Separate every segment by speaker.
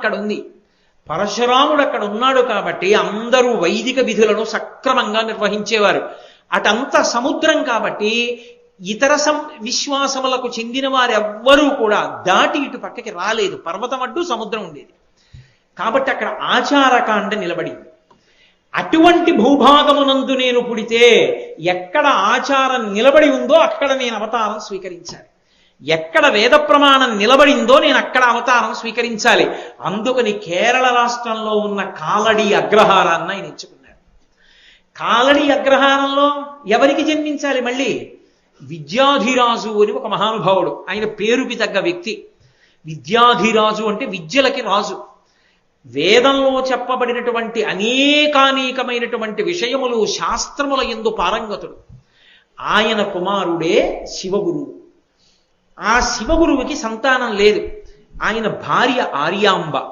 Speaker 1: అక్కడ ఉంది పరశురాముడు అక్కడ ఉన్నాడు కాబట్టి అందరూ వైదిక విధులను సక్రమంగా నిర్వహించేవారు. అటంత సముద్రం కాబట్టి ఇతర సం విశ్వాసములకు చెందిన వారెవ్వరూ కూడా దాటి ఇటు పక్కకి రాలేదు. పర్వతం అడ్డు సముద్రం ఉండేది. కాబట్టి అక్కడ ఆచారకాండ నిలబడింది. అటువంటి భూభాగమునందు నేను పుడితే ఎక్కడ ఆచారం నిలబడి ఉందో అక్కడ నేను అవతారం స్వీకరించాలి. ఎక్కడ వేద ప్రమాణం నిలబడిందో నేను అక్కడ అవతారం స్వీకరించాలి. అందుకని కేరళ రాష్ట్రంలో ఉన్న కాలడి అగ్రహారాన్ని ఆయన ఎంచుకున్నాడు కాలడి అగ్రహారంలో ఎవరికి జన్మించాలి మళ్ళీ? విద్యాధిరాజు అని ఒక మహానుభావుడు. ఆయన పేరుకి తగ్గ వ్యక్తి. విద్యాధిరాజు అంటే విద్యలకి రాజు. వేదంలో చెప్పబడినటువంటి అనేకానేకమైనటువంటి విషయములు శాస్త్రముల ఎందు పారంగతుడు. ఆయన కుమారుడే శివగురువు. ఆ శివగురువుకి సంతానం లేదు. ఆయన భార్య ఆర్యాంబ.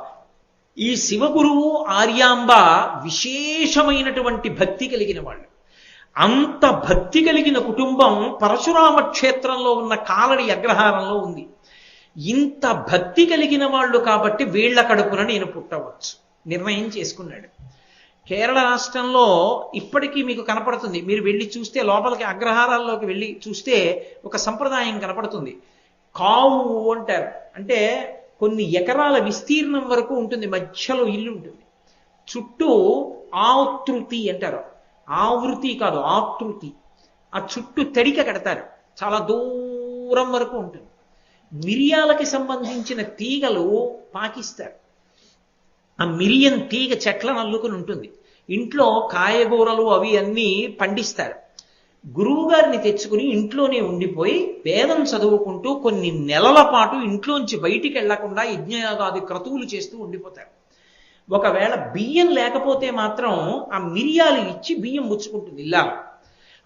Speaker 1: ఈ శివగురువు ఆర్యాంబ విశేషమైనటువంటి భక్తి కలిగిన వాళ్ళు. అంత భక్తి కలిగిన కుటుంబం పరశురామ క్షేత్రంలో ఉన్న కాలడి అగ్రహారంలో ఉంది. ఇంత భక్తి కలిగిన వాళ్ళు కాబట్టి వీళ్ళ కడుపున నేను పుట్టవచ్చు. నిర్ణయం చేసుకున్నాడు. కేరళ రాష్ట్రంలో ఇప్పటికీ మీకు కనపడుతుంది. మీరు వెళ్ళి చూస్తే లోపలికి అగ్రహారాల్లోకి వెళ్ళి చూస్తే ఒక సంప్రదాయం కనపడుతుంది. కావు అంటారు. అంటే కొన్ని ఎకరాల విస్తీర్ణం వరకు ఉంటుంది. మధ్యలో ఇల్లు ఉంటుంది. చుట్టూ ఆతృతి అంటారు. ఆవృతి కాదు ఆతృతి ఆ చుట్టూ తడిక కడతారు. చాలా దూరం వరకు ఉంటుంది. మిరియాలకి సంబంధించిన తీగలు పాకిస్తారు. ఆ మిరియం తీగ చెట్లను అల్లుకుని ఉంటుంది. ఇంట్లో కాయగూరలు అవి అన్నీ పండిస్తారు. గురువు గారిని తెచ్చుకుని ఇంట్లోనే ఉండిపోయి వేదం చదువుకుంటూ కొన్ని నెలల పాటు ఇంట్లోంచి బయటికి వెళ్ళకుండా యజ్ఞయాగాది క్రతువులు చేస్తూ ఉండిపోతారు. ఒకవేళ బియ్యం లేకపోతే మాత్రం ఆ మిరియాలు ఇచ్చి బియ్యం ముచ్చుకుంటుంది ఇలా.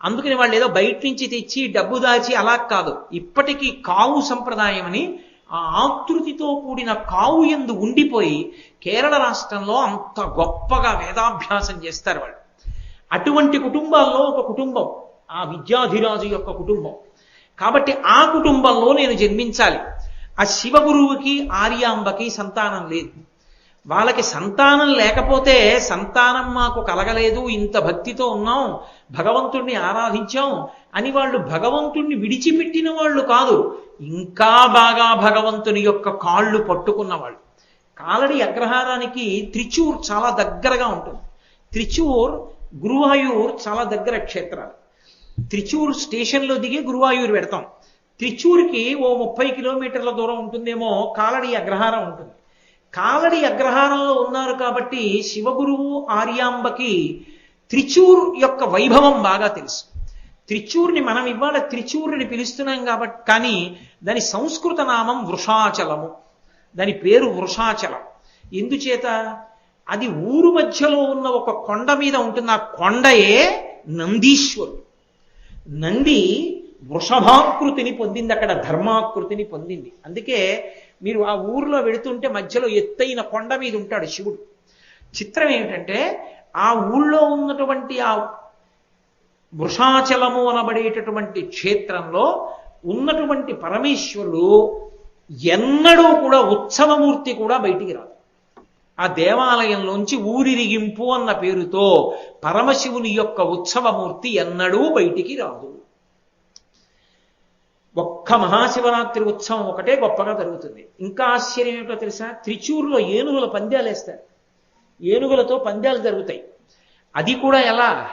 Speaker 1: అందుకని వాళ్ళు ఏదో బయట నుంచి తెచ్చి డబ్బు దాచి అలా కాదు. ఇప్పటికీ కావు సంప్రదాయం అని ఆ ఆకృతితో కూడిన కావు ఎందు ఉండిపోయి కేరళ రాష్ట్రంలో అంత గొప్పగా వేదాభ్యాసం చేస్తారు వాళ్ళు. అటువంటి కుటుంబాల్లో ఒక కుటుంబం ఆ విద్యాధిరాజు యొక్క కుటుంబం. కాబట్టి ఆ కుటుంబంలో నేను జన్మించాలి. ఆ శివగురువుకి ఆర్యాంబకి సంతానం లేదు. వాళ్ళకి సంతానం లేకపోతే సంతానం మాకు కలగలేదు ఇంత భక్తితో ఉన్నాం భగవంతుణ్ణి ఆరాధించాం అని వాళ్ళు భగవంతుణ్ణి విడిచిపెట్టిన వాళ్ళు కాదు. ఇంకా బాగా భగవంతుని యొక్క కాళ్ళు పట్టుకున్న వాళ్ళు. కాలడి అగ్రహారానికి త్రిచూర్ చాలా దగ్గరగా ఉంటుంది. త్రిచూర్ గురువాయూర్ చాలా దగ్గర క్షేత్రాలు. త్రిచూర్ స్టేషన్లో దిగి గురువాయూర్ పెడతాం. త్రిచూర్కి ఓ ముప్పై కిలోమీటర్ల దూరం ఉంటుందేమో కాలడి అగ్రహారం ఉంటుంది. కాలడి అగ్రహారంలో ఉన్నారు కాబట్టి శివగురువు ఆర్యాంబకి త్రిచూర్ యొక్క వైభవం బాగా తెలుసు. త్రిచూర్ని మనం ఇవాళ త్రిచూర్ని పిలుస్తున్నాం కాబట్టి కానీ దాని సంస్కృత నామం వృషాచలము. దాని పేరు వృషాచలం. ఎందుచేత? అది ఊరు మధ్యలో ఉన్న ఒక కొండ మీద ఉంటుంది. ఆ కొండయే నందీశ్వరుడు. నంది వృషభాకృతిని పొందింది. అక్కడ ధర్మాకృతిని పొందింది. అందుకే మీరు ఆ ఊరిలో వెళుతుంటే మధ్యలో ఎత్తైన కొండ మీద ఉంటాడు శివుడు. చిత్రం ఏమిటంటే ఆ ఊళ్ళో ఉన్నటువంటి ఆ వృషాచలము అనబడేటటువంటి క్షేత్రంలో ఉన్నటువంటి పరమేశ్వరుడు ఎన్నడూ కూడా ఉత్సవమూర్తి కూడా బయటికి రాదు ఆ దేవాలయంలోంచి ఊరిరిగింపు అన్న పేరుతో పరమశివుని యొక్క ఉత్సవమూర్తి ఎన్నడూ బయటికి రాదు. ఒక్క మహాశివరాత్రి ఉత్సవం ఒకటే గొప్పగా జరుగుతుంది. ఇంకా ఆశ్చర్యం ఏమిటో తెలుసా? త్రిచూరులో ఏనుగుల పంద్యాలు వేస్తారు ఏనుగులతో పంద్యాలు జరుగుతాయి. అది కూడా ఎలా?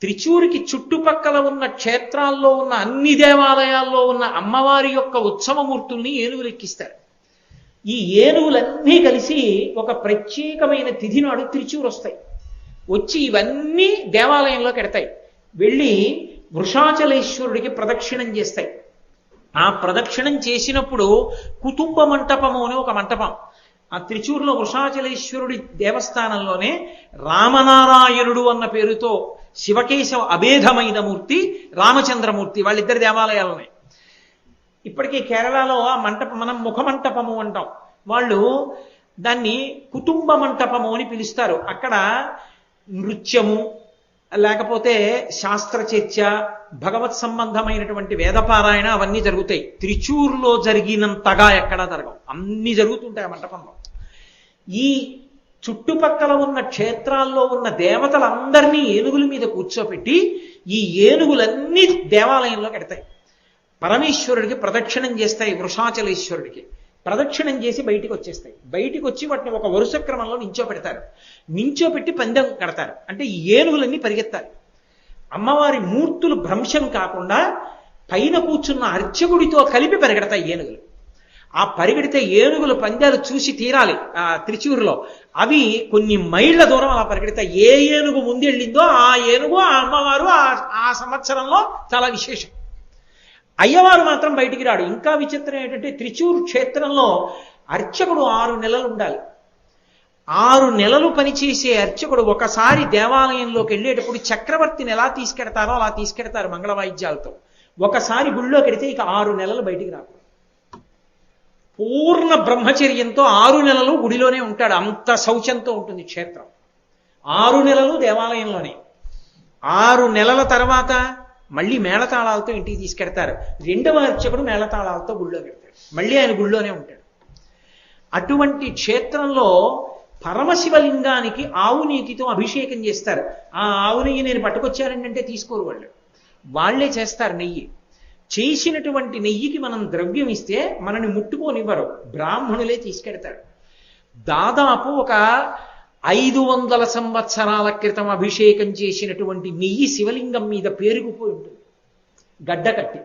Speaker 1: త్రిచూరికి చుట్టుపక్కల ఉన్న క్షేత్రాల్లో ఉన్న అన్ని దేవాలయాల్లో ఉన్న అమ్మవారి యొక్క ఉత్సవమూర్తుల్ని ఏనుగులు ఎక్కిస్తారు. ఈ ఏనుగులన్నీ కలిసి ఒక ప్రత్యేకమైన తిథి నాడు త్రిచూరు వస్తాయి వచ్చి ఇవన్నీ దేవాలయంలో ఎడతాయి వెళ్ళి వృషాచలేశ్వరుడికి ప్రదక్షిణం చేస్తాయి. ఆ ప్రదక్షిణం చేసినప్పుడు కుటుంబ మంటపము అని ఒక మంటపం. ఆ త్రిచూరులో వృషాచలేశ్వరుడి దేవస్థానంలోనే రామనారాయణుడు అన్న పేరుతో శివకేశవ అభేదమైన మూర్తి రామచంద్రమూర్తి వాళ్ళిద్దరి దేవాలయాలనే. ఇప్పటికీ కేరళలో ఆ మంటపం మనం ముఖ మంటపము అంటాం. వాళ్ళు దాన్ని కుటుంబ మంటపము అని పిలుస్తారు. అక్కడ నృత్యము లేకపోతే శాస్త్ర చర్చ భగవత్ సంబంధమైనటువంటి వేదపారాయణ అవన్నీ జరుగుతాయి. త్రిచూర్లో జరిగినంతగా ఎక్కడా జరగవు. అన్ని జరుగుతుంటాయి ఆ మంటపంలో. ఈ చుట్టుపక్కల ఉన్న క్షేత్రాల్లో ఉన్న దేవతలందరినీ ఏనుగుల మీద కూర్చోపెట్టి ఈ ఏనుగులన్నీ దేవాలయంలో కడతాయి పరమేశ్వరుడికి ప్రదక్షిణం చేస్తాయి వృషాచలేశ్వరుడికి. ప్రదక్షిణం చేసి బయటికి వచ్చేస్తాయి. బయటికి వచ్చి వాటిని ఒక వరుస క్రమంలో నించోపెడతారు. నించోపెట్టి పందెం కడతారు. అంటే ఈ ఏనుగులన్నీ పరిగెత్తాలి. అమ్మవారి మూర్తులు భ్రంశం కాకుండా పైన కూర్చున్న అర్చకుడితో కలిపి పరిగెడతాయి ఏనుగులు. ఆ పరిగెడితే ఏనుగులు పందాలు చూసి తీరాలి ఆ త్రిచూరులో. అవి కొన్ని మైళ్ళ దూరం అలా పరిగెడితే ఏ ఏనుగు ముందెళ్ళిందో ఆ ఏనుగు ఆ అమ్మవారు ఆ- ఆ సంవత్సరంలో చాలా విశేషం. అయ్యవారు మాత్రం బయటికి రాడు. ఇంకా విచిత్రం ఏంటంటే త్రిచూరు క్షేత్రంలో అర్చకుడు ఆరు నెలలు ఉండాలి. ఆరు నెలలు పనిచేసే అర్చకుడు ఒకసారి దేవాలయంలోకి వెళ్ళేటప్పుడు చక్రవర్తిని ఎలా తీసుకెడతారో అలా తీసుకెడతారు మంగళ వాయిద్యాలతో. ఒకసారి గుళ్ళోకి వెడితే ఇక ఆరు నెలలు బయటికి రాకూడదు. పూర్ణ బ్రహ్మచర్యంతో ఆరు నెలలు గుడిలోనే ఉంటాడు. అంత శౌచంతో ఉంటుంది క్షేత్రం. ఆరు నెలలు దేవాలయంలోనే. ఆరు నెలల తర్వాత మళ్ళీ మేళతాళాలతో ఇంటికి తీసుకెడతారు. రెండవ అర్చకుడు మేళతాళాలతో గుళ్ళో పెడతాడు. మళ్ళీ ఆయన గుళ్ళోనే ఉంటాడు. అటువంటి క్షేత్రంలో పరమశివలింగానికి ఆవు నీతితో అభిషేకం చేస్తారు. ఆ ఆవు నెయ్యి నేను పట్టుకొచ్చానంటే తీసుకోరు వాళ్ళు. వాళ్ళే చేస్తారు నెయ్యి. చేసినటువంటి నెయ్యికి మనం ద్రవ్యం ఇస్తే మనని ముట్టుకోనివ్వరు. బ్రాహ్మణులే తీసుకెడతారు. దాదాపు ఒక ఐదు వందల సంవత్సరాల క్రితం అభిషేకం చేసినటువంటి నెయ్యి శివలింగం మీద పేరుకుపోయి ఉంటుంది. గడ్డ కట్టి.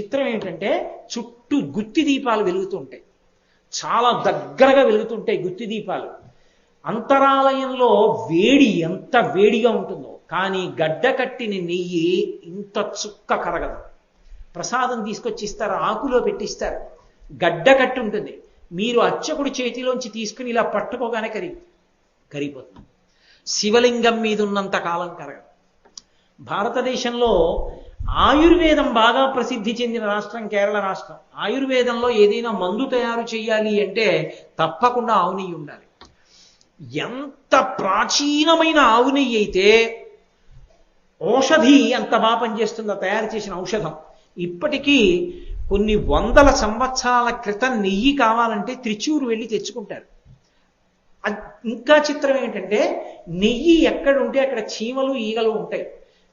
Speaker 1: చిత్రం ఏంటంటే చుట్టూ గుత్తి దీపాలు వెలుగుతూ ఉంటాయి. చాలా దగ్గరగా వెలుగుతుంటాయి గుత్తి దీపాలు. అంతరాలయంలో వేడి ఎంత వేడిగా ఉంటుందో. కానీ గడ్డ కట్టిన నెయ్యి ఇంత చుక్క కరగదు. ప్రసాదం తీసుకొచ్చి ఇస్తారు ఆకులో పెట్టిస్తారు. గడ్డ కట్టి ఉంటుంది మీరు అర్చకుడు చేతిలోంచి తీసుకుని ఇలా పట్టుకోగానే కరి కరిగిపోతుంది. శివలింగం మీద ఉన్నంత కాలం కరగదు. భారతదేశంలో ఆయుర్వేదం బాగా ప్రసిద్ధి చెందిన రాష్ట్రం కేరళ రాష్ట్రం. ఆయుర్వేదంలో ఏదైనా మందు తయారు చేయాలి అంటే తప్పకుండా ఆవు నెయ్యి ఉండాలి. ఎంత ప్రాచీనమైన ఆవు నెయ్యి అయితే ఔషధి ఎంత బాగా పనిచేస్తుందో తయారు చేసిన ఔషధం. ఇప్పటికీ కొన్ని వందల సంవత్సరాల క్రితం నెయ్యి కావాలంటే త్రిచూరు వెళ్ళి తెచ్చుకుంటారు. ఇంకా చిత్రం ఏంటంటే నెయ్యి ఎక్కడ ఉంటే అక్కడ చీమలు ఈగలు ఉంటాయి.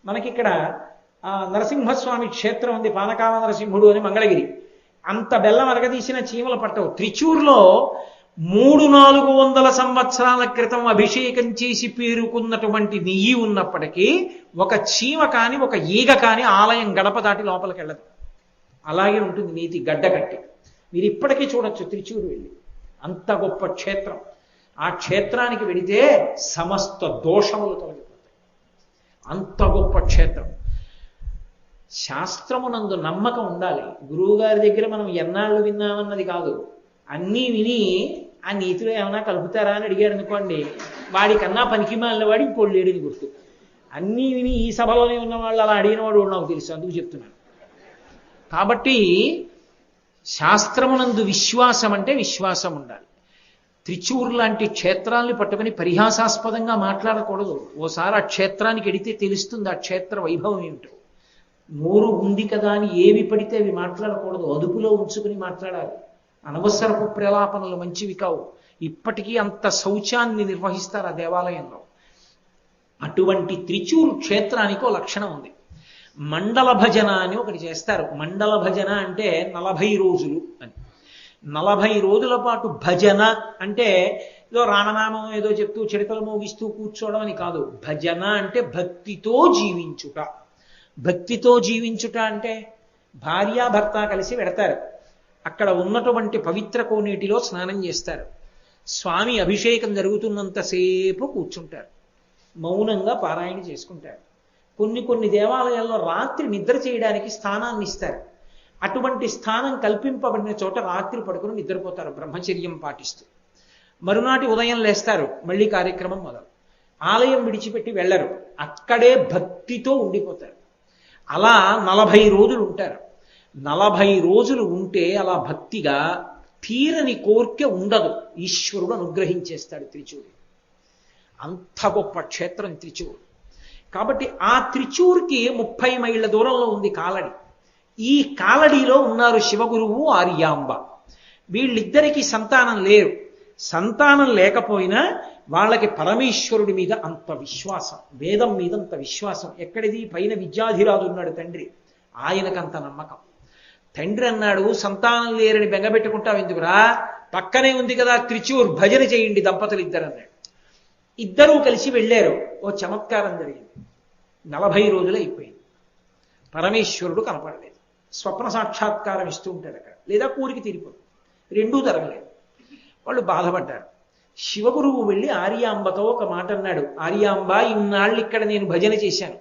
Speaker 1: మనకిక్కడ ఆ, నరసింహస్వామి క్షేత్రం ఉంది పానకాల నరసింహుడు అని మంగళగిరి. అంత బెల్లం అరగదీసిన చీమలు పట్టవు. త్రిచూర్లో మూడు నాలుగు వందల సంవత్సరాల క్రితం అభిషేకం చేసి పేరుకున్నటువంటి నెయ్యి ఉన్నప్పటికీ ఒక చీమ కాని ఒక ఈగ కాని ఆలయం గడప దాటి లోపలికి వెళ్ళదు. అలాగే ఉంటుంది నీతి గడ్డ కట్టి. మీరు ఇప్పటికీ చూడొచ్చు త్రిచూరు వెళ్ళి. అంత గొప్ప క్షేత్రం. ఆ క్షేత్రానికి వెడితే సమస్త దోషములు తొలగిపోతాయి. అంత గొప్ప క్షేత్రం. శాస్త్రమునందు నమ్మకం ఉండాలి. గురువు గారి దగ్గర మనం ఎన్నాళ్ళు విన్నామన్నది కాదు. అన్నీ విని ఆ నీతిలో ఏమైనా కలుపుతారా అని అడిగారు అనుకోండి. వాడికన్నా పనికి మాలిన వాడు ఇంకోటి లేడని గుర్తు. అన్నీ విని ఈ సభలోనే ఉన్న వాళ్ళు అలా అడిగిన వాడు నాకు తెలుసు అందుకు చెప్తున్నాను. కాబట్టి శాస్త్రమునందు విశ్వాసం అంటే విశ్వాసం ఉండాలి. త్రిచూర్ లాంటి క్షేత్రాల్ని పట్టుకుని పరిహాసాస్పదంగా మాట్లాడకూడదు. ఓసారి ఆ క్షేత్రానికి ఎడితే తెలుస్తుంది ఆ క్షేత్ర వైభవం ఏమిటో. నోరు ఉంది కదా అని ఏవి పడితే అవి మాట్లాడకూడదు. అదుపులో ఉంచుకుని మాట్లాడాలి. అనవసరపు ప్రలాపనలు మంచివి కావు. ఇప్పటికీ అంత శౌచాన్ని నిర్వహిస్తారు ఆ దేవాలయంలో. అటువంటి త్రిచూరు క్షేత్రానికి ఒక లక్షణం ఉంది. మండల భజన అని ఒకటి చేస్తారు. మండల భజన అంటే నలభై రోజులు అని. నలభై రోజుల పాటు భజన అంటే ఏదో రామనామం ఏదో చెప్తూ చిడతలు మోగిస్తూ కూర్చోవడం అని కాదు. భజన అంటే భక్తితో జీవించుట. భక్తితో జీవించుట అంటే భార్యాభర్త కలిసి పెడతారు. అక్కడ ఉన్నటువంటి పవిత్ర కోనేటిలో స్నానం చేస్తారు. స్వామి అభిషేకం జరుగుతున్నంతసేపు కూర్చుంటారు. మౌనంగా పారాయణ చేసుకుంటారు. కొన్ని కొన్ని దేవాలయాల్లో రాత్రి నిద్ర చేయడానికి స్థానాన్ని ఇస్తారు. అటువంటి స్థానం కల్పింపబడిన చోట రాత్రి పడుకుని నిద్రపోతారు. బ్రహ్మచర్యం పాటిస్తూ. మరునాటి ఉదయం లేస్తారు. మళ్ళీ కార్యక్రమం మొదలు. ఆలయం విడిచిపెట్టి వెళ్ళరు. అక్కడే భక్తితో ఉండిపోతారు. అలా నలభై రోజులు ఉంటారు. నలభై రోజులు ఉంటే అలా భక్తిగా తీరని కోర్కె ఉండదు. ఈశ్వరుడు అనుగ్రహించేస్తాడు త్రిచూరు అంత గొప్ప క్షేత్రం త్రిచూరు కాబట్టి ఆ త్రిచూర్కి ముప్పై మైళ్ళ దూరంలో ఉంది కాలడి ఈ కాలడిలో ఉన్నారు శివగురువు ఆర్యాంబ. వీళ్ళిద్దరికీ సంతానం లేరు. సంతానం లేకపోయినా వాళ్ళకి పరమేశ్వరుడి మీద అంత విశ్వాసం వేదం మీద అంత విశ్వాసం. ఎక్కడిది? పైన విద్యాధిరాజు ఉన్నాడు తండ్రి. ఆయనకంత నమ్మకం. తండ్రి అన్నాడు సంతానం లేరని బెంగబెట్టుకుంటావు ఎందుకురా? పక్కనే ఉంది కదా త్రిచూర్ భజన చేయండి దంపతులు ఇద్దరు అన్నాడు. ఇద్దరూ కలిసి వెళ్ళారు. ఓ చమత్కారం జరిగింది. నలభై రోజులు అయిపోయింది. పరమేశ్వరుడు కనపడలేదు. స్వప్న సాక్షాత్కారం ఇస్తూ ఉంటాడు అక్కడ. లేదా కూరికి తీరిపోతుంది రెండూ జరగలేదు. వాళ్ళు బాధపడ్డారు. శివగురువు వెళ్ళి ఆర్యాంబతో ఒక మాట అన్నాడు. ఆర్యాంబ ఇన్నాళ్ళు ఇక్కడ నేను భజన చేశాను.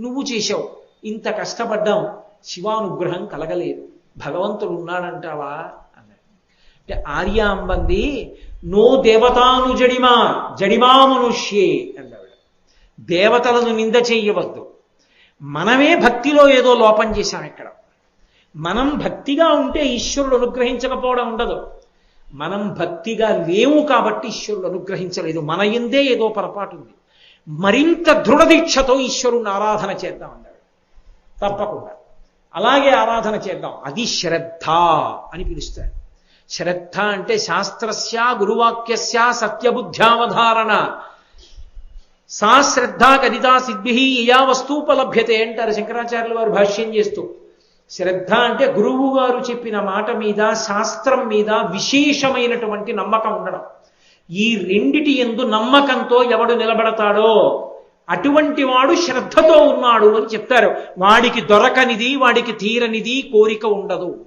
Speaker 1: నువ్వు చేశావు. ఇంత కష్టపడ్డాం. శివానుగ్రహం కలగలేదు. భగవంతుడు ఉన్నాడంటావా అన్నాడు. అంటే ఆర్యాంబంది నో దేవతాను జడిమా జడిమా మనుష్యే అన్నాడు దేవతలను నింద చేయవద్దు మనమే భక్తిలో ఏదో లోపం చేశాం ఇక్కడ. మనం భక్తిగా ఉంటే ఈశ్వరుడు అనుగ్రహించకపోవడం ఉండదు. మనం భక్తిగా లేవు కాబట్టి ఈశ్వరుడు అనుగ్రహించలేదు. మన ఎందే ఏదో పొరపాటు ఉంది. మరింత దృఢదీక్షతో ఈశ్వరుణ్ణి ఆరాధన చేద్దాం అన్నాడు తప్పకుండా. అలాగే ఆరాధన చేద్దాం. అది శ్రద్ధ అని పిలుస్తారు. శ్రద్ధ అంటే శాస్త్రస్య గురువాక్యస్య సత్యబుద్ధ్యావధారణ. సా శ్రద్ధ గదితా సిద్భి యా వస్తూపలభ్యతే అంటారు శంకరాచార్యుల వారు భాష్యం చేస్తూ. శ్రద్ధ అంటే గురువు గారు చెప్పిన మాట మీద శాస్త్రం మీద విశేషమైనటువంటి నమ్మకం ఉండడం. ఈ రెండిటి ఎందు నమ్మకంతో ఎవడు నిలబడతాడో అటువంటి వాడు శ్రద్ధతో ఉన్నాడు అని చెప్తారు. వాడికి దొరకనిది వాడికి తీరనిది కోరిక ఉండదు.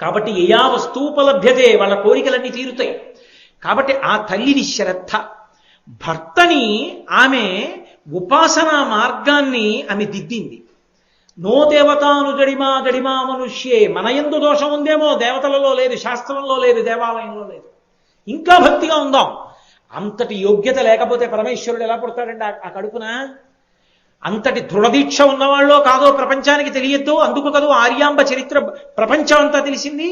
Speaker 1: కాబట్టి యయా వస్తూపలభ్యతే వాళ్ళ కోరికలన్నీ తీరుతాయి. కాబట్టి ఆ తల్లిని శ్రద్ధ. భర్తని ఆమె ఉపాసనా మార్గాన్ని ఆమె దిద్దింది. నో దేవతాను జడిమా జడిమా మనుష్యే. మన ఎందు దోషం ఉందేమో? దేవతలలో లేదు శాస్త్రంలో లేదు దేవాలయంలో లేదు. ఇంకా భక్తిగా ఉందాం. అంతటి యోగ్యత లేకపోతే పరమేశ్వరుడు ఎలా పుడతాడండి ఆ కడుపున? అంతటి దృఢదీక్ష ఉన్నవాళ్ళో కాదో ప్రపంచానికి తెలియద్దు అందుకు కదో ఆర్యాంబ చరిత్ర ప్రపంచం అంతా తెలిసింది?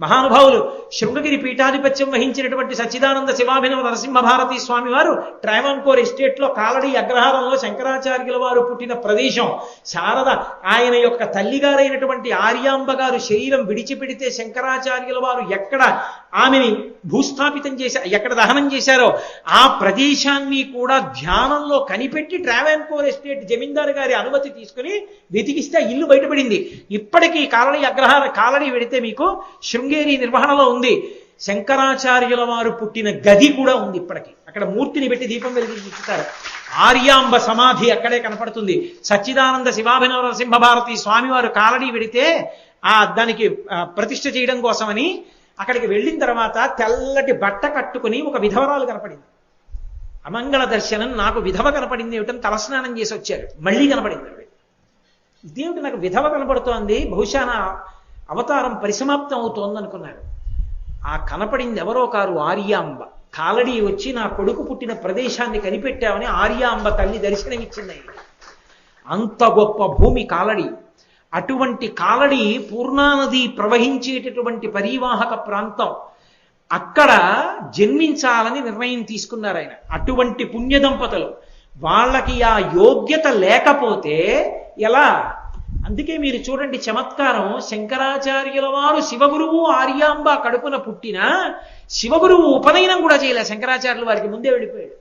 Speaker 1: మహానుభావులు శృంగగిరి పీఠాధిపత్యం వహించినటువంటి సచ్చిదానంద శివాభినవ నరసింహభారతి స్వామి వారు ట్రావెన్కోర్ ఎస్టేట్లో కాలడి అగ్రహారంలో శంకరాచార్యుల వారు పుట్టిన ప్రదేశం. శారద ఆయన యొక్క తల్లిగారైనటువంటి ఆర్యాంబ గారు శరీరం విడిచిపెడితే శంకరాచార్యుల వారు ఎక్కడ ఆమెని భూస్థాపితం చేశారు ఎక్కడ దహనం చేశారో ఆ ప్రదేశాన్ని కూడా ధ్యానంలో కనిపెట్టి ట్రావెన్కోర్ ఎస్టేట్ జమీందారు గారి అనుమతి తీసుకుని వెతికిస్తే ఇల్లు బయటపడింది. ఇప్పటికీ కాలడి అగ్రహార కాలడి వెడితే మీకు శృంగేరి నిర్వహణలో ఉంది. శంకరాచార్యుల వారు పుట్టిన గది కూడా ఉంది ఇప్పటికి. అక్కడ మూర్తిని పెట్టి దీపం వెలిగించుతారు ఆర్యాంబ సమాధి అక్కడే కనపడుతుంది. సచ్చిదానంద శివాభినవ నరసింహభారతి స్వామివారు కాలడి పెడితే ఆ దానికి ప్రతిష్ఠ చేయడం కోసమని అక్కడికి వెళ్ళిన తర్వాత తెల్లటి బట్ట కట్టుకుని ఒక విధవరాలు కనపడింది. అమంగళ దర్శనం నాకు విధవ కనపడింది ఏమిటని తలస్నానం చేసి వచ్చారు. మళ్ళీ కనపడింది ఇదేమిటి నాకు విధవ కనపడుతోంది. బహుశా నా అవతారం పరిసమాప్తం అవుతోంది అనుకున్నాడు ఆ కనపడింది ఎవరో కారు ఆర్యాంబ. కాలడీ వచ్చి నా కొడుకు పుట్టిన ప్రదేశాన్ని కనిపెట్టామని ఆర్యాంబ తల్లి దర్శనమిచ్చింది. అంత గొప్ప భూమి కాలడి అటువంటి కాలడి పూర్ణానది ప్రవహించేటటువంటి పరీవాహక ప్రాంతం. అక్కడ జన్మించాలని నిర్ణయం తీసుకున్నారు ఆయన. అటువంటి పుణ్య దంపతులు వాళ్ళకి ఆ యోగ్యత లేకపోతే ఎలా? అందుకే మీరు చూడండి చమత్కారం శంకరాచార్యుల వారు శివగురువు ఆర్యాంబ కడుపున పుట్టిన శివగురువు ఉపనయనం కూడా చేయలే. శంకరాచార్యులు వారికి ముందే వెళ్ళిపోయాడు.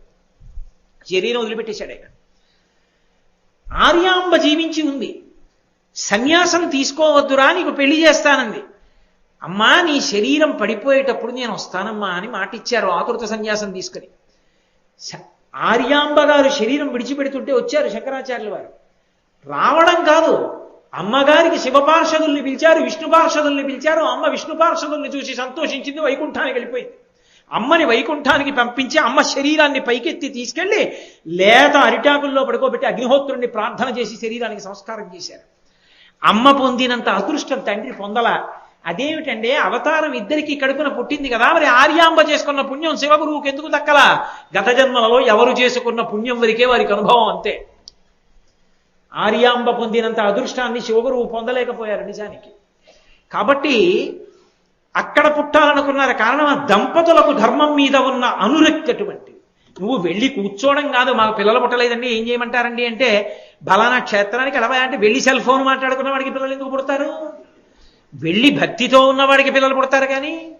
Speaker 1: శరీరం వదిలిపెట్టేశాడు ఆయన. ఆర్యాంబ జీవించి ఉంది. సన్యాసం తీసుకోవద్దురా నీకు పెళ్ళి చేస్తానంది. అమ్మా నీ శరీరం పడిపోయేటప్పుడు నేను వస్తానమ్మా అని మాటిచ్చారు ఆకృత సన్యాసం తీసుకుని. ఆర్యాంబ గారు శరీరం విడిచిపెడుతుంటే వచ్చారు శంకరాచార్యుల వారు. రావడం కాదు అమ్మగారికి శివపార్షదుల్ని పిలిచారు విష్ణు పార్షదుల్ని పిలిచారు అమ్మ విష్ణు పార్షదుల్ని చూసి సంతోషించింది వైకుంఠానికి వెళ్ళిపోయింది. అమ్మని వైకుంఠానికి పంపించి అమ్మ శరీరాన్ని పైకెత్తి తీసుకెళ్ళి లేత అరిటాకుల్లో పడుకోబెట్టి అగ్నిహోత్రుణ్ణి ప్రార్థన చేసి శరీరానికి సంస్కారం చేశారు. అమ్మ పొందినంత అదృష్టం తండ్రి పొందల. అదేమిటంటే అవతారం ఇద్దరికి కడుపున పుట్టింది కదా మరి ఆర్యాంబ చేసుకున్న పుణ్యం శివగురువుకి ఎందుకు దక్కలా? గత జన్మలలో ఎవరు చేసుకున్న పుణ్యం వరకే వారికి అనుభవం అంతే. ఆర్యాంబ పొందినంత అదృష్టాన్ని శివగురువు పొందలేకపోయారు నిజానికి. కాబట్టి అక్కడ పుట్టాలనుకున్నారు కారణం ఆ దంపతులకు ధర్మం మీద ఉన్న అనురక్తి అటువంటి నువ్వు వెళ్ళి కూర్చోవడం కాదు మాకు పిల్లలు పుట్టలేదండి ఏం చేయమంటారండి అంటే బలానా క్షేత్రానికి ఎలా అంటే వెళ్ళి సెల్ ఫోన్ మాట్లాడుకున్న వాడికి పిల్లలు ఎందుకు పుడతారు? వెళ్ళి భక్తితో ఉన్నవాడికి పిల్లలు పుడతారు కానీ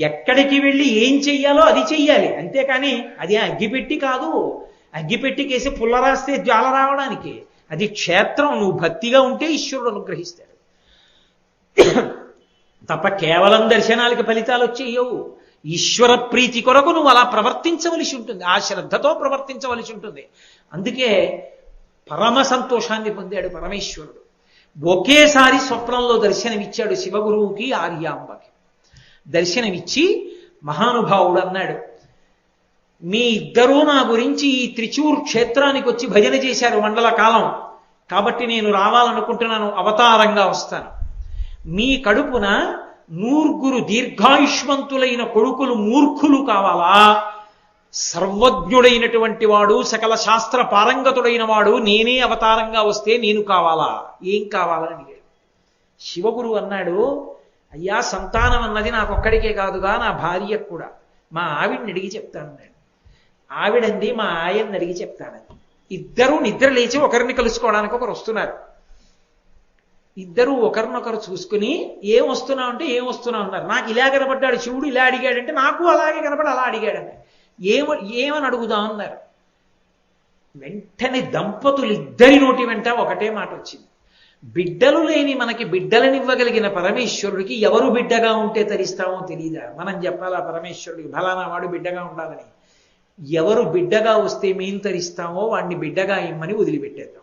Speaker 1: ఎక్కడికి వెళ్ళి ఏం చెయ్యాలో అది చెయ్యాలి. అంతేకాని అది అగ్గిపెట్టి కాదు. అగ్గిపెట్టికేసి పుల్ల రాస్తే జ్వాల రావడానికి. అది క్షేత్రం నువ్వు భక్తిగా ఉంటే ఈశ్వరుడు అనుగ్రహిస్తాడు. తప్ప కేవలం దర్శనాలకి ఫలితాలు వచ్చేయవు ఈశ్వర ప్రీతి కొరకు నువ్వు అలా ప్రవర్తించవలసి ఉంటుంది ఆ శ్రద్ధతో ప్రవర్తించవలసి ఉంటుంది. అందుకే పరమ సంతోషాన్ని పొందాడు పరమేశ్వరుడు. ఒకేసారి స్వప్నంలో దర్శనమిచ్చాడు శివగురువుకి ఆర్యాంబకి. దర్శనమిచ్చి మహానుభావుడు అన్నాడు మీ ఇద్దరూ నా గురించి ఈ త్రిచూర్ క్షేత్రానికి వచ్చి భజన చేశారు మండల కాలం. కాబట్టి నేను రావాలనుకుంటున్నాను అవతారంగా వస్తాను. మీ కడుపున నూర్గురు దీర్ఘాయుష్మంతులైన కొడుకులు మూర్ఖులు కావాలా? సర్వజ్ఞుడైనటువంటి వాడు సకల శాస్త్ర పారంగతుడైన వాడు నేనే అవతారంగా వస్తే నేను కావాలా? ఏం కావాలని అడిగాడు. శివగురు అన్నాడు అయ్యా సంతానం అన్నది నాకొక్కడికే కాదుగా నా భార్యకు కూడా. మా ఆవిడ్ని అడిగి చెప్తానన్నాడు ఆవిడంది మా ఆయన్ని అడిగి చెప్తానని ఇద్దరూ నిద్ర లేచి ఒకరిని కలుసుకోవడానికి ఒకరు వస్తున్నారు. ఇద్దరు ఒకరినొకరు చూసుకుని ఏం వస్తున్నావు? అంటే ఏం వస్తున్నావు? అన్నారు నాకు ఇలా కనపడ్డాడు శివుడు ఇలా అడిగాడంటే నాకు అలాగే కనపడి అలా అడిగాడని ఏమ ఏమని అడుగుదాం? అన్నారు వెంటనే దంపతులు ఇద్దరి నోటి వెంట ఒకటే మాట వచ్చింది. బిడ్డలు లేని మనకి బిడ్డలనివ్వగలిగిన పరమేశ్వరుడికి ఎవరు బిడ్డగా ఉంటే తరిస్తామో తెలియదా మనం చెప్పాలా పరమేశ్వరుడికి ఫలానా వాడు బిడ్డగా ఉండాలని. ఎవరు బిడ్డగా వస్తే మేం తరిస్తామో వాడిని బిడ్డగా ఇమ్మని వదిలిపెట్టేద్దాం.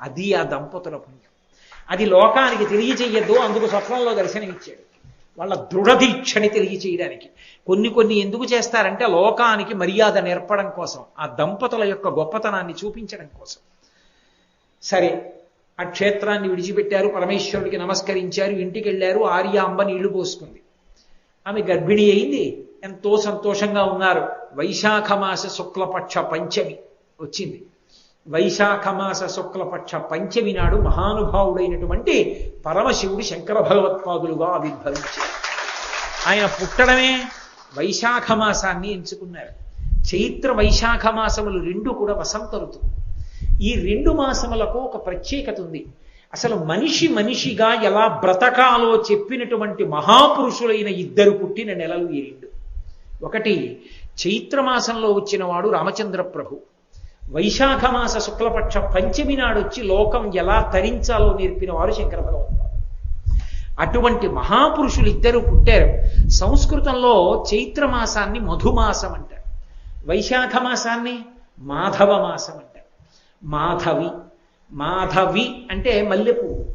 Speaker 1: అది ఆ దంపతుల పుణ్యం. అది లోకానికి తెలియజేయద్దు అందుకు స్వప్నంలో దర్శనమిచ్చాడు. వాళ్ళ దృఢదీక్షని తెలియచేయడానికి కొన్ని కొన్ని ఎందుకు చేస్తారంటే లోకానికి మర్యాద నేర్పడం కోసం ఆ దంపతుల యొక్క గొప్పతనాన్ని చూపించడం కోసం. సరే ఆ క్షేత్రాన్ని విడిచిపెట్టారు పరమేశ్వరుడికి నమస్కరించారు ఇంటికి వెళ్ళారు ఆర్యాంబ నీళ్ళు పోసుకుంది. ఆమె గర్భిణి అయింది ఎంతో సంతోషంగా ఉన్నారు. వైశాఖ మాస శుక్లపక్ష పంచమి వచ్చింది. వైశాఖ మాస శుక్లపక్ష పంచమి నాడు మహానుభావుడైనటువంటి పరమశివుడు శంకర భగవత్పాదులుగా ఆవిర్భవించారు. ఆయన పుట్టడమే వైశాఖ మాసాన్ని ఎంచుకున్నారు. చైత్ర వైశాఖ మాసములు రెండు కూడా వసంత ఋతువు ఈ రెండు మాసములకు ఒక ప్రత్యేకత ఉంది. అసలు మనిషి మనిషిగా ఎలా బ్రతకాలో చెప్పినటువంటి మహాపురుషులైన ఇద్దరు పుట్టిన నెలలు ఈ రెండు. ఒకటి చైత్రమాసంలో వచ్చినవాడు రామచంద్ర ప్రభు వైశాఖ మాస శుక్లపక్ష పంచమి నాడు వచ్చి లోకం ఎలా తరించాలో నేర్పిన వారు శంకర భగవత్పాదు అటువంటి మహాపురుషులు ఇద్దరు పుట్టారు. సంస్కృతంలో చైత్రమాసాన్ని మధుమాసం అంటారు వైశాఖ మాసాన్ని మాధవ మాసం అంటారు మాధవి మాధవి అంటే మల్లెపువ్వు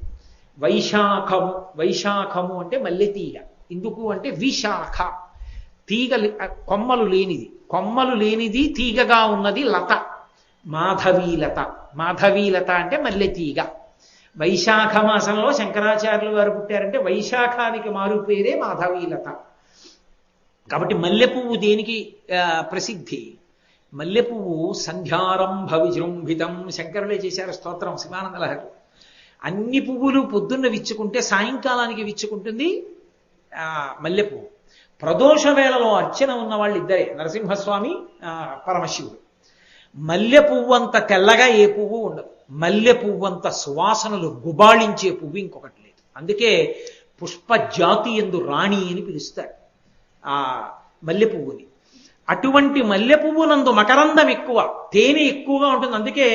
Speaker 1: వైశాఖము వైశాఖము అంటే మల్లె తీగ. ఎందుకు అంటే విశాఖ. తీగ కొమ్మలు లేనిది. కొమ్మలు లేనిది తీగగా ఉన్నది లత. మాధవీలత మాధవీలత అంటే మల్లె తీగ. వైశాఖ మాసంలో శంకరాచార్యులు వారు పుట్టారంటే వైశాఖానికి మారు పేరే మాధవీలత కాబట్టి మల్లె పువ్వు దేనికి ప్రసిద్ధి? మల్లె పువ్వు సంధ్యారంభ విజృంభితం. శంకరులే చేశారు స్తోత్రం శివానంద లహరి. అన్ని పువ్వులు పొద్దున్న విచ్చుకుంటే సాయంకాలానికి విచ్చుకుంటుంది మల్లె పువ్వు ప్రదోష వేళలో అర్చన ఉన్న వాళ్ళు ఇద్దరే నరసింహస్వామి పరమశివుడు. మల్లె పువ్వు అంత తెల్లగా ఏ పువ్వు ఉండదు. మల్లె పువ్వు అంత సువాసనలు గుబాళించే పువ్వు ఇంకొకటి లేదు. అందుకే పుష్ప జాతి ఎందు రాణి అని పిలుస్తారు. ఆ మల్లె పువ్వుని అటువంటి మల్లె పువ్వునందు మకరందం ఎక్కువ తేనె ఎక్కువగా ఉంటుంది. అందుకే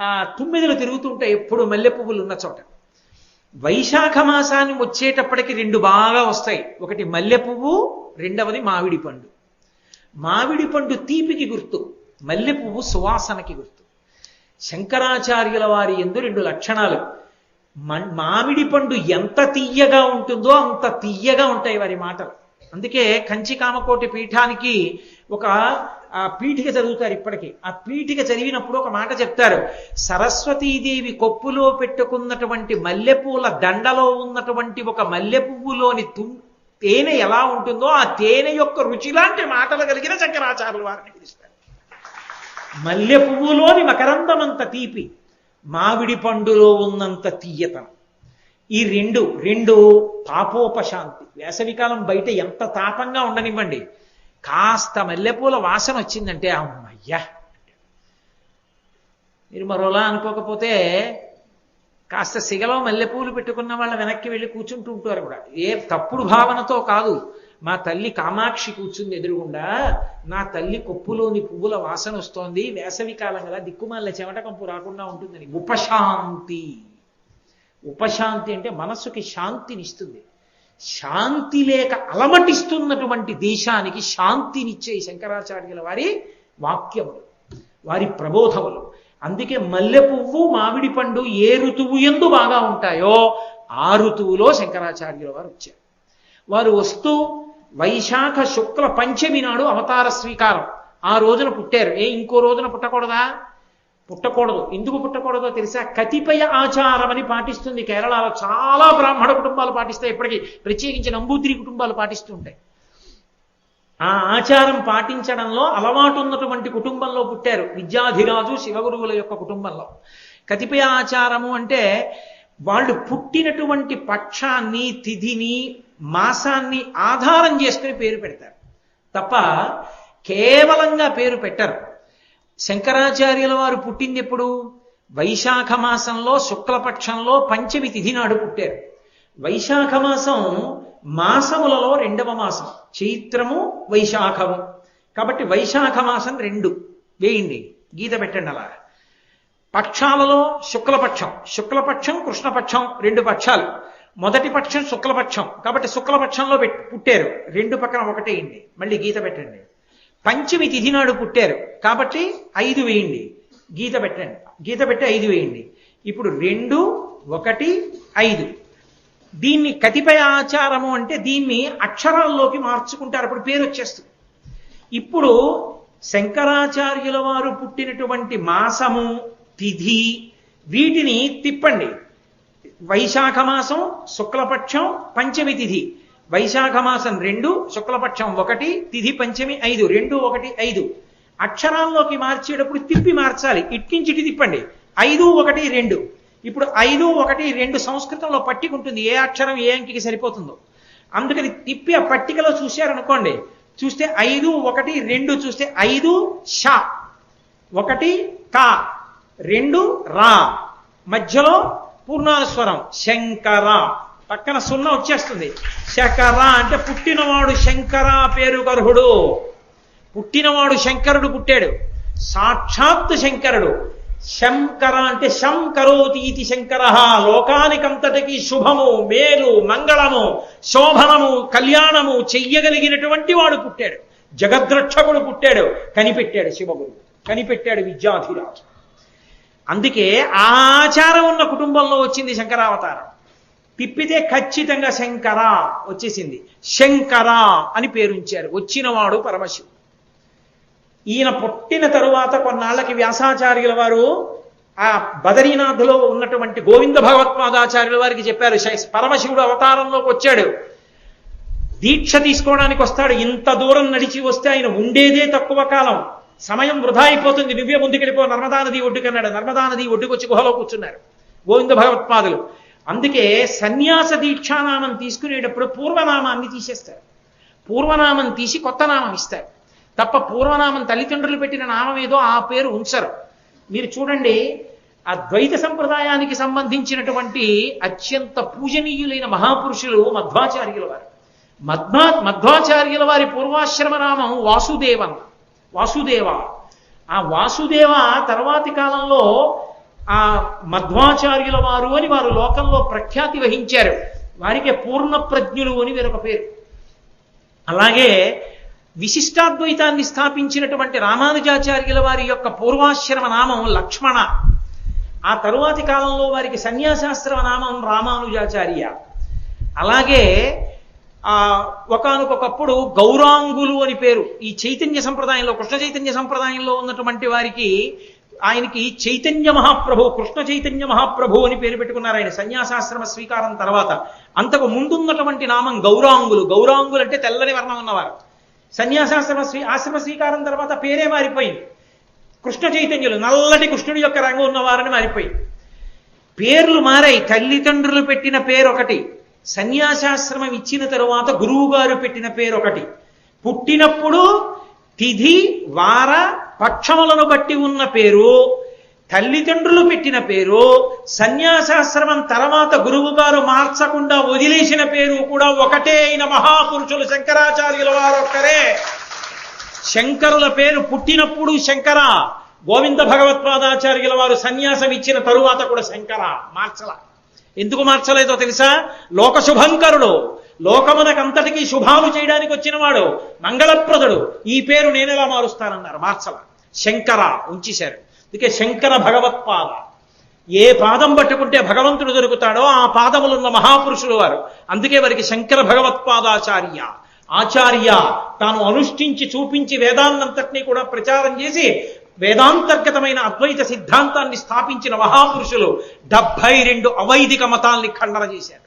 Speaker 1: ఆ తుమ్మిదలు తిరుగుతుంటాయి ఎప్పుడు మల్లె పువ్వులు ఉన్న చోట. వైశాఖ మాసాన్ని వచ్చేటప్పటికి రెండు బాగా వస్తాయి. ఒకటి మల్లె పువ్వు రెండవది మామిడి పండు. మామిడి పండు తీపికి గుర్తు మల్లె పువ్వు సువాసనకి గుర్తు. శంకరాచార్యుల వారి ఎందు రెండు లక్షణాలు. మామిడి పండు ఎంత తీయగా ఉంటుందో అంత తీయగా ఉంటాయి వారి మాటలు. అందుకే కంచి కామకోటి పీఠానికి ఒక ఆ పీఠిక చదువుతారు ఇప్పటికీ. ఆ పీఠిక చదివినప్పుడు ఒక మాట చెప్తారు. సరస్వతీదేవి కొప్పులో పెట్టుకున్నటువంటి మల్లెపూల దండలో ఉన్నటువంటి ఒక మల్లె పువ్వులోని తు తేనె ఎలా ఉంటుందో ఆ తేనె యొక్క రుచి లాంటి మాటలు కలిగిన శంకరాచార్యులు వారిని పిలుస్తారు. మల్లె పువ్వులోని మకరందమంత తీపి మామిడి పండులో ఉన్నంత తీయతనం. ఈ రెండు రెండు తాపోపశాంతి వేసవికాలం బయట ఎంత తాపంగా ఉండనివ్వండి. కాస్త మల్లెపూల వాసన వచ్చిందంటే అమ్మయ్యా. మీరు మరోలా అనుకోకపోతే కాస్త సిగలో మల్లెపూలు పెట్టుకున్న వాళ్ళ వెనక్కి వెళ్ళి కూర్చుంటూ ఉంటారు కూడా. ఏ తప్పుడు భావనతో కాదు మా తల్లి కామాక్షి కూర్చుంది ఎదురుగుండా నా తల్లి కొప్పులోని పువ్వుల వాసన వస్తోంది వేసవి కాలం కదా దిక్కుమాల చెమట కంపు రాకుండా ఉంటుందని. ఉపశాంతి. ఉపశాంతి అంటే మనస్సుకి శాంతినిస్తుంది. శాంతి లేక అలమటిస్తున్నటువంటి దేశానికి శాంతినిచ్చే శంకరాచార్యుల వారి వాక్యములు వారి ప్రబోధములు. అందుకే మల్లె పువ్వు మామిడి పండు ఏ ఋతువు ఎందు బాగా ఉంటాయో ఆ ఋతువులో శంకరాచార్యుల వారు వచ్చారు. వారు వస్తూ వైశాఖ శుక్ల పంచమి నాడు అవతార స్వీకారం. ఆ రోజున పుట్టారు. ఏ ఇంకో రోజున పుట్టకూడదా? పుట్టకూడదు. ఎందుకు పుట్టకూడదో తెలుసా? కతిపయ ఆచారం అని పాటిస్తుంది కేరళలో. చాలా బ్రాహ్మణ కుటుంబాలు పాటిస్తాయి ఇప్పటికీ. ప్రత్యేకించి నంబూద్రి కుటుంబాలు పాటిస్తూ ఉంటాయి. ఆ ఆచారం పాటించడంలో అలవాటు ఉన్నటువంటి కుటుంబంలో పుట్టారు. విద్యాధిరాజు శివగురువుల యొక్క కుటుంబంలో. కతిపయ ఆచారము అంటే వాళ్ళు పుట్టినటువంటి పక్షాన్ని తిథిని మాసాన్ని ఆధారం చేసుకుని పేరు పెడతారు. తప్ప కేవలంగా పేరు పెట్టరు. శంకరాచార్యుల వారు పుట్టింది ఎప్పుడు వైశాఖ మాసంలో శుక్లపక్షంలో పంచమి తిథి నాడు పుట్టారు. వైశాఖ మాసం మాసములలో రెండవ మాసం చైత్రము వైశాఖము. కాబట్టి వైశాఖ మాసం రెండు. వేయండి గీత పెట్టండి అలా. పక్షాలలో శుక్లపక్షం శుక్లపక్షం కృష్ణపక్షం రెండు పక్షాలు. మొదటి పక్షం శుక్లపక్షం కాబట్టి శుక్లపక్షంలో పెట్- పుట్టారు. రెండు పక్కన ఒకటేయండి మళ్ళీ గీత పెట్టండి. పంచమి తిథి నాడు పుట్టారు. కాబట్టి ఐదు వేయండి. గీత పెట్టండి. గీత పెట్టి ఐదు వేయండి. ఇప్పుడు రెండు ఒకటి ఐదు. దీన్ని కతిపయ ఆచారము అంటే దీన్ని అక్షరాల్లోకి మార్చుకుంటారు. అప్పుడు పేరు వచ్చేస్తుంది. ఇప్పుడు శంకరాచార్యుల వారు పుట్టినటువంటి మాసము తిథి వీటిని తిప్పండి. వైశాఖ మాసం శుక్లపక్షం పంచమి తిథి. వైశాఖ మాసం రెండు శుక్లపక్షం ఒకటి తిథి పంచమి ఐదు రెండు ఒకటి ఐదు. అక్షరాల్లోకి మార్చేటప్పుడు తిప్పి మార్చాలి. ఇట్కించిటి తిప్పండి. ఐదు ఒకటి రెండు. ఇప్పుడు ఐదు ఒకటి రెండు సంస్కృతంలో పట్టికుంటుంది ఏ అక్షరం ఏ అంకికి సరిపోతుందో. అందుకని తిప్పి ఆ పట్టికలో చూశారనుకోండి చూస్తే ఐదు ఒకటి రెండు చూస్తే ఐదు షా. ఒకటి కా. రెండు రా. మధ్యలో పూర్ణానుస్వరం శంకర. పక్కన సున్న వచ్చేస్తుంది. శకర అంటే పుట్టినవాడు శంకర పేరు గర్హుడు. పుట్టినవాడు శంకరుడు పుట్టాడు. సాక్షాత్ శంకరుడు. శంకర అంటే శం కరోతి ఇది శంకర. లోకానికంతటికి శుభము మేలు మంగళము శోభనము కళ్యాణము చెయ్యగలిగినటువంటి వాడు పుట్టాడు. జగద్రక్షకుడు పుట్టాడు. కనిపెట్టాడు శివగురు. కనిపెట్టాడు విద్యాధిరాజు. అందుకే ఆచారం ఉన్న కుటుంబంలో వచ్చింది శంకరావతారం. తిప్పితే ఖచ్చితంగా శంకర వచ్చేసింది. శంకర అని పేరుంచారు. వచ్చినవాడు పరమశివుడు. ఈయన పుట్టిన తరువాత కొన్నాళ్ళకి వ్యాసాచార్యుల వారు ఆ బదరీనాథ్లో ఉన్నటువంటి గోవింద భగవత్పాదాచార్యుల వారికి చెప్పారు పరమశివుడు అవతారంలోకి వచ్చాడు. దీక్ష తీసుకోవడానికి వస్తాడు. ఇంత దూరం నడిచి వస్తే ఆయన ఉండేదే తక్కువ కాలం. సమయం వృధా అయిపోతుంది. నువ్వే ముందుకెళ్ళిపో. నర్మదా నది ఒడ్డుకన్నాడు. నర్మదా నది ఒడ్డుకొచ్చి గుహలో కూర్చున్నారు. గోవింద భగవత్పాదులు. అందుకే సన్యాస దీక్షానామం తీసుకునేటప్పుడు పూర్వనామాన్ని తీసేస్తారు. పూర్వనామం తీసి కొత్త నామం ఇస్తారు. తప్ప పూర్వనామం తల్లిదండ్రులు పెట్టిన నామం ఏదో ఆ పేరు ఉంచరు. మీరు చూడండి ఆ ద్వైత సంప్రదాయానికి సంబంధించినటువంటి అత్యంత పూజనీయులైన మహాపురుషులు మధ్వాచార్యుల వారు. మధ్వా మధ్వాచార్యుల వారి పూర్వాశ్రమ నామం వాసుదేవన్ వాసుదేవ. ఆ వాసుదేవ తర్వాతి కాలంలో ఆ మధ్వాచార్యుల వారు అని వారు లోకంలో ప్రఖ్యాతి వహించారు. వారికి పూర్ణ ప్రజ్ఞులు అని వేరొక పేరు. అలాగే విశిష్టాద్వైతాన్ని స్థాపించినటువంటి రామానుజాచార్యుల వారి యొక్క పూర్వాశ్రమ నామం లక్ష్మణ. ఆ తరువాతి కాలంలో వారికి సన్యాసాశ్రమ నామం రామానుజాచార్య. అలాగే ఆ ఒకనకొకప్పుడు గౌరాంగులు అని పేరు. ఈ చైతన్య సంప్రదాయంలో కృష్ణ చైతన్య సంప్రదాయంలో ఉన్నటువంటి వారికి ఆయనకి చైతన్య మహాప్రభు కృష్ణ చైతన్య మహాప్రభు అని పేరు పెట్టుకున్నారు ఆయన. సన్యాసాశ్రమ స్వీకారం తర్వాత అంతకు ముందున్నటువంటి నామం గౌరాంగులు. గౌరాంగులు అంటే తెల్లని వర్ణం ఉన్నవారు. సన్యాసాశ్రమ స్వీ ఆశ్రమ స్వీకారం తర్వాత పేరే మారిపోయింది. కృష్ణ చైతన్యులు నల్లటి కృష్ణుడి యొక్క రంగు ఉన్నవారని మారిపోయింది పేర్లు మారాయి. తల్లిదండ్రులు పెట్టిన పేరు ఒకటి సన్యాసాశ్రమం ఇచ్చిన తరువాత గురువు గారు పెట్టిన పేరు ఒకటి పుట్టినప్పుడు తిథి వార పక్షములను బట్టి ఉన్న పేరు తల్లిదండ్రులు పెట్టిన పేరు సన్యాసాశ్రమం తర్వాత గురువు గారు మార్చకుండా వదిలేసిన పేరు కూడా ఒకటే అయిన మహాపురుషులు శంకరాచార్యుల వారు ఒక్కరే శంకరుల పేరు పుట్టినప్పుడు శంకర గోవింద భగవత్పాదాచార్యుల వారు సన్యాసం ఇచ్చిన తరువాత కూడా శంకర. మార్చల. ఎందుకు మార్చలేదో తెలుసా? లోకశుభంకరుడు లోకమునకంతటికీ శుభాలు చేయడానికి వచ్చినవాడు మంగళప్రదుడు. ఈ పేరు నేనెలా మారుస్తానన్నారు? మార్చల. శంకర ఉంచేశారు. అందుకే శంకర భగవత్పాద ఏ పాదం పట్టుకుంటే భగవంతుడు దొరుకుతాడో ఆ పాదములున్న మహాపురుషులు వారు. అందుకే వారికి శంకర భగవత్పాదాచార్య ఆచార్య తాను అనుష్ఠించి చూపించి వేదాన్నంతటినీ కూడా ప్రచారం చేసి వేదాంతర్గతమైన అద్వైత సిద్ధాంతాన్ని స్థాపించిన మహాపురుషులు డెబ్బై రెండు అవైదిక మతాల్ని ఖండన చేశారు.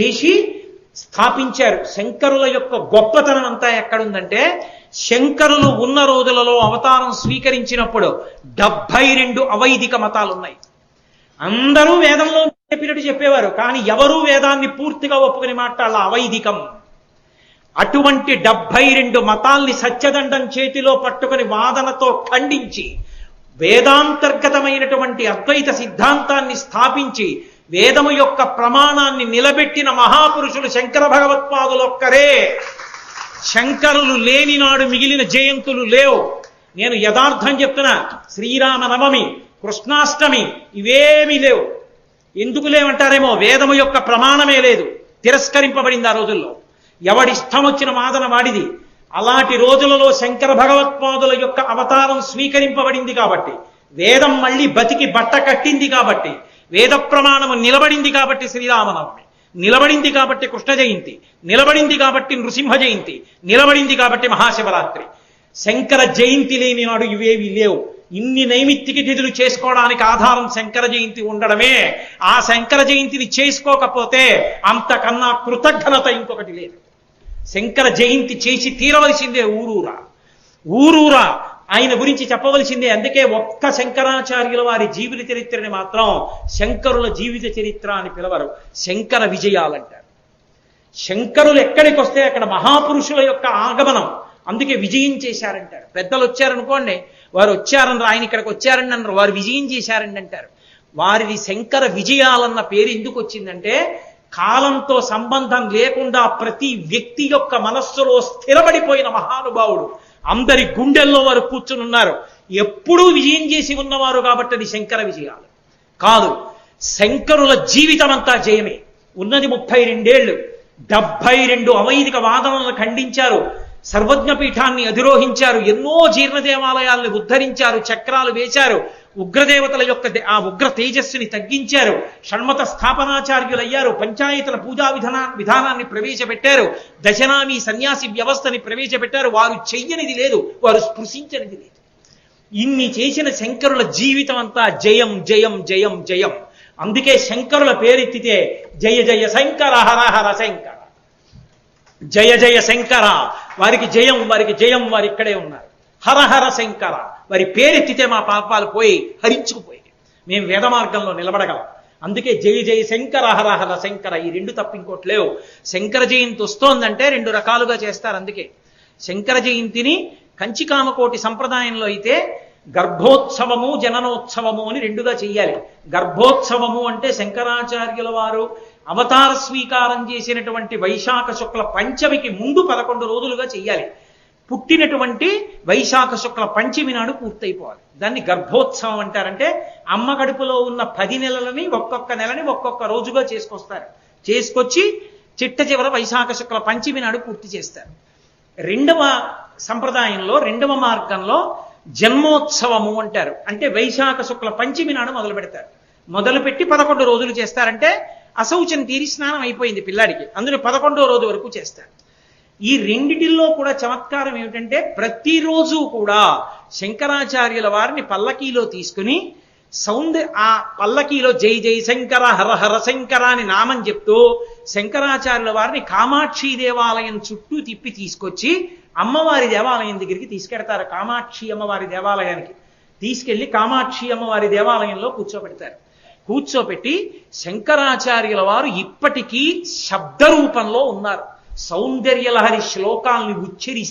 Speaker 1: చేసి స్థాపించారు. శంకరుల యొక్క గొప్పతనం అంతా ఎక్కడుందంటే శంకరులు ఉన్న రోజులలో అవతారం స్వీకరించినప్పుడు డెబ్బై రెండు అవైదిక మతాలు ఉన్నాయి అందరూ వేదంలో చెప్పినట్టు చెప్పేవారు కానీ ఎవరూ వేదాన్ని పూర్తిగా ఒప్పుకుని మాట్లాడాల అవైదికం. అటువంటి డెబ్బై రెండు మతాల్ని సత్యదండం చేతిలో పట్టుకుని వాదనతో ఖండించి వేదాంతర్గతమైనటువంటి అద్వైత సిద్ధాంతాన్ని స్థాపించి వేదము యొక్క ప్రమాణాన్ని నిలబెట్టిన మహాపురుషులు శంకర భగవత్పాదులొక్కరే శంకరులు లేని నాడు మిగిలిన జయంతులు లేవు. నేను యథార్థం చెప్తున్నా శ్రీరామ నవమి కృష్ణాష్టమి ఇవేమీ లేవు. ఎందుకు లేవంటారేమో వేదము యొక్క ప్రమాణమే లేదు. తిరస్కరింపబడింది ఆ రోజుల్లో. ఎవడిష్టం వచ్చిన వాదన వాడిది. అలాంటి రోజులలో శంకర భగవత్పాదుల యొక్క అవతారం స్వీకరింపబడింది కాబట్టి వేదం మళ్ళీ బతికి బట్ట కట్టింది కాబట్టి వేద ప్రమాణము నిలబడింది కాబట్టి శ్రీరామనవమి. నిలబడింది కాబట్టి కృష్ణ జయంతి. నిలబడింది కాబట్టి నృసింహ జయంతి. నిలబడింది కాబట్టి మహాశివరాత్రి. శంకర జయంతి లేని నాడు ఇవేవి లేవు. ఇన్ని నైమిత్తిక తిథులు చేసుకోవడానికి ఆధారం శంకర జయంతి ఉండడమే. ఆ శంకర జయంతిని చేసుకోకపోతే అంతకన్నా కృతజ్ఞత ఇంకొకటి లేదు. శంకర జయంతి చేసి తీరవలసిందే ఊరూరా. ఊరూరా ఆయన గురించి చెప్పవలసిందే. అందుకే ఒక్క శంకరాచార్యుల వారి జీవిత చరిత్రని మాత్రం శంకరుల జీవిత చరిత్ర అని పిలవరు. శంకర విజయాలంటారు. శంకరులు ఎక్కడికి వస్తే అక్కడ మహాపురుషుల యొక్క ఆగమనం. అందుకే విజయం చేశారంటారు. పెద్దలు వచ్చారనుకోండి వారు వచ్చారన్నారు ఆయన ఇక్కడికి వచ్చారండి అన్నారు వారు విజయం చేశారండి అంటారు. వారిది శంకర విజయాలన్న పేరు ఎందుకు వచ్చిందంటే కాలంతో సంబంధం లేకుండా ప్రతి వ్యక్తి యొక్క మనస్సులో స్థిరపడిపోయిన మహానుభావుడు. అందరి గుండెల్లో వారు కూర్చుని ఉన్నారు. ఎప్పుడూ విజయం చేసి ఉన్నవారు కాబట్టి అది శంకర విజయాలు. కాదు శంకరుల జీవితం అంతా జయమే. ఉన్నది ముప్పై రెండేళ్ళు డెబ్బై రెండు అవైదిక వాదనలను ఖండించారు. సర్వజ్ఞ పీఠాన్ని అధిరోహించారు. ఎన్నో జీర్ణ దేవాలయాల్ని ఉద్ధరించారు. చక్రాలు వేశారు. ఉగ్రదేవతల యొక్క ఆ ఉగ్ర తేజస్సుని తగ్గించారు. షణ్మత స్థాపనాచార్యులయ్యారు. పంచాయతీల పూజా విధానా విధానాన్ని ప్రవేశపెట్టారు. దశనామి సన్యాసి వ్యవస్థని ప్రవేశపెట్టారు. వారు చెయ్యనిది లేదు. వారు స్పృశించనిది లేదు. ఇన్ని చేసిన శంకరుల జీవితం అంతా జయం జయం జయం జయం. అందుకే శంకరుల పేరెత్తితే జయ జయ శంకర హర హర శంకర. జయ జయ శంకర. వారికి జయం వారికి జయం వారు ఇక్కడే ఉన్నారు. హరహర శంకర. వారి పేరెత్తితే మా పాపాలు పోయి హరించుకుపోయి మేము వేద మార్గంలో నిలబడగలం. అందుకే జయ జయ శంకర హర హర శంకర. ఈ రెండు తప్ప ఇంకోటి లేవు. శంకర జయంతి వస్తోందంటే రెండు రకాలుగా చేస్తారు అందుకే. శంకర జయంతిని కంచికామకోటి సంప్రదాయంలో అయితే గర్భోత్సవము జననోత్సవము అని రెండుగా చెయ్యాలి. గర్భోత్సవము అంటే శంకరాచార్యుల వారు అవతార స్వీకారం చేసినటువంటి వైశాఖ శుక్ల పంచమికి ముందు పదకొండు రోజులుగా చెయ్యాలి. పుట్టినటువంటి వైశాఖ శుక్ల పంచమి నాడు పూర్తయిపోవాలి. దాన్ని గర్భోత్సవం అంటారంటే అమ్మ గడుపులో ఉన్న పది నెలలని ఒక్కొక్క నెలని ఒక్కొక్క రోజుగా చేసుకొస్తారు. చేసుకొచ్చి చిట్ట చివర వైశాఖ శుక్ల పంచమి నాడు పూర్తి చేస్తారు. రెండవ సంప్రదాయంలో రెండవ మార్గంలో జన్మోత్సవము అంటారు. అంటే వైశాఖ శుక్ల పంచమి నాడు మొదలు పెడతారు. మొదలుపెట్టి పదకొండు రోజులు చేస్తారంటే అశౌచం తీరి స్నానం అయిపోయింది పిల్లాడికి. అందులో పదకొండో రోజు వరకు చేస్తారు. ఈ రెండిటిల్లో కూడా చమత్కారం ఏమిటంటే ప్రతిరోజు కూడా శంకరాచార్యుల వారిని పల్లకీలో తీసుకుని సౌందర్య ఆ పల్లకీలో జై జై శంకర హర హర శంకర అని నామం చెప్తూ శంకరాచార్యుల వారిని కామాక్షి దేవాలయం చుట్టూ తిప్పి తీసుకొచ్చి అమ్మవారి దేవాలయం దగ్గరికి తీసుకెడతారు. కామాక్షి అమ్మవారి దేవాలయానికి తీసుకెళ్ళి కామాక్షి అమ్మవారి దేవాలయంలో కూర్చోబెడతారు. కూర్చోబెట్టి శంకరాచార్యుల వారు ఇప్పటికీ శబ్ద రూపంలో ఉన్నారు. సౌందర్యలహరి శ్లోకాల్ని ఉచ్చరిస్తే